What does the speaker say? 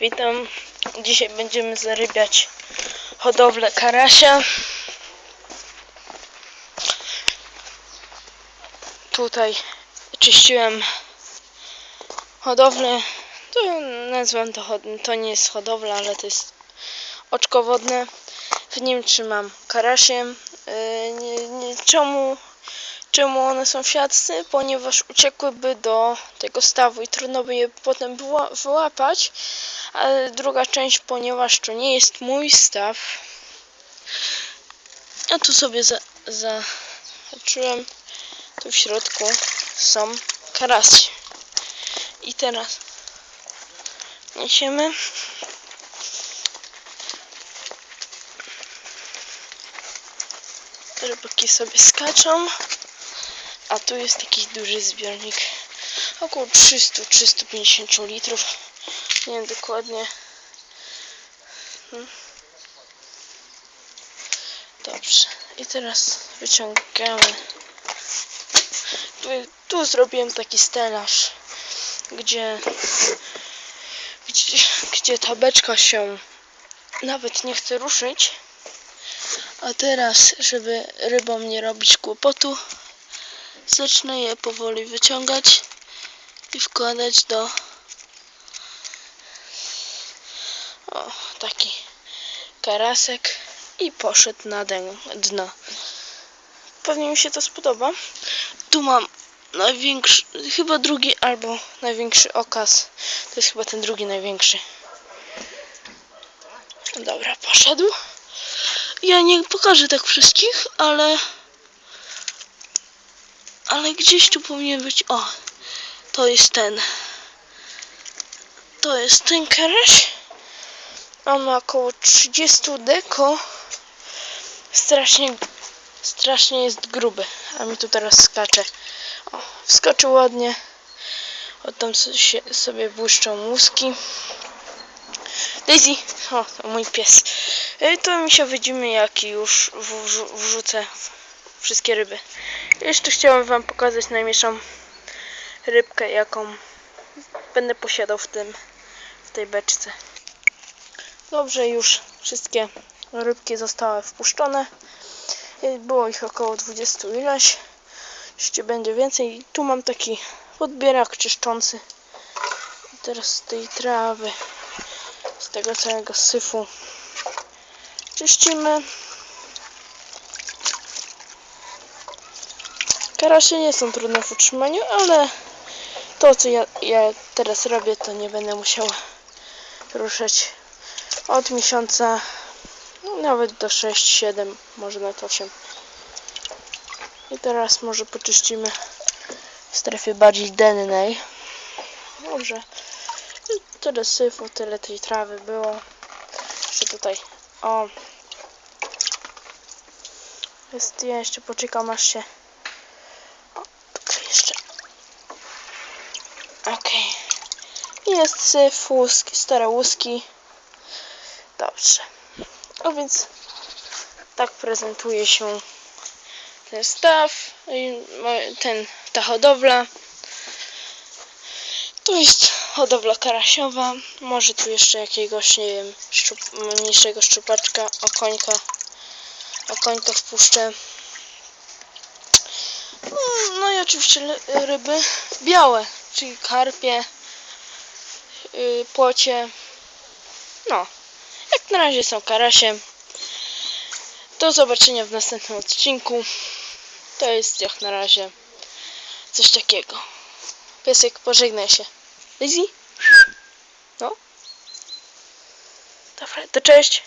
Witam. Dzisiaj będziemy zarybiać hodowlę karasia. Tutaj czyściłem hodowlę. To nazwam to, to nie jest hodowla, ale to jest oczko wodne. W nim trzymam karasie. Yy, nie, nie, czemu, czemu one są w siatce? Ponieważ uciekłyby do tego stawu i trudno by je potem wyła- wyłapać. Ale druga część, ponieważ to nie jest mój staw. Ja tu sobie za, zahaczyłem. Tu w środku są karasi. I teraz niesiemy. Rybki sobie skaczą. A tu jest taki duży zbiornik. Około 300-350 litrów. Nie wiem dokładnie. Hmm. Dobrze. I teraz wyciągamy. Tu, tu zrobiłem taki stelaż, gdzie, gdzie, gdzie ta beczka się nawet nie chce ruszyć. A teraz, żeby rybom nie robić kłopotu, zacznę je powoli wyciągać i wkładać do o, taki karasek i poszedł na dno. Pewnie mi się to spodoba. Tu mam największy, chyba drugi albo największy okaz. To jest chyba ten drugi największy. Dobra, poszedł. Ja nie pokażę tak wszystkich, ale ale gdzieś tu powinien być. O, to jest ten. To jest ten karaś. On ma około 30 deko. Strasznie, strasznie jest gruby. A mi tu teraz skacze. O, wskoczył ładnie. O, tam się, sobie błyszczą łuski. Daisy! O, to mój pies. Y, To mi się widzimy, jak już wrzu- wrzucę wszystkie ryby. Jeszcze chciałem Wam pokazać najmniejszą rybkę, jaką będę posiadał w tym, w tej beczce. Dobrze, już wszystkie rybki zostały wpuszczone. Było ich około 20 ileś. Jeszcze będzie więcej. Tu mam taki podbierak czyszczący. I teraz z tej trawy, z tego całego syfu czyścimy. Karasie nie są trudne w utrzymaniu, ale to co ja, ja teraz robię, to nie będę musiał ruszać od miesiąca nawet do 6-7, może nawet 8. I teraz może poczyścimy w strefie bardziej dennej. Dobrze. Tyle syfu, tyle tej trawy było. Jeszcze tutaj. O. Jest, jeszcze poczekam aż się. O, tutaj jeszcze. Okej. I Jest syf, łuski, stare łuski. Dobrze. A więc tak prezentuje się ten staw, ten, ta hodowla. Tu jest hodowla karasiowa. Może tu jeszcze jakiegoś, nie wiem, szczup, mniejszego szczupaczka, okońka. Okońka wpuszczę. No, no i oczywiście ryby białe, czyli karpie, yy, płocie. No, jak na razie są karasie. Do zobaczenia w następnym odcinku. To jest jak na razie coś takiego. Piesek, pożegnaj się. Daisy? No. Dobra, to cześć.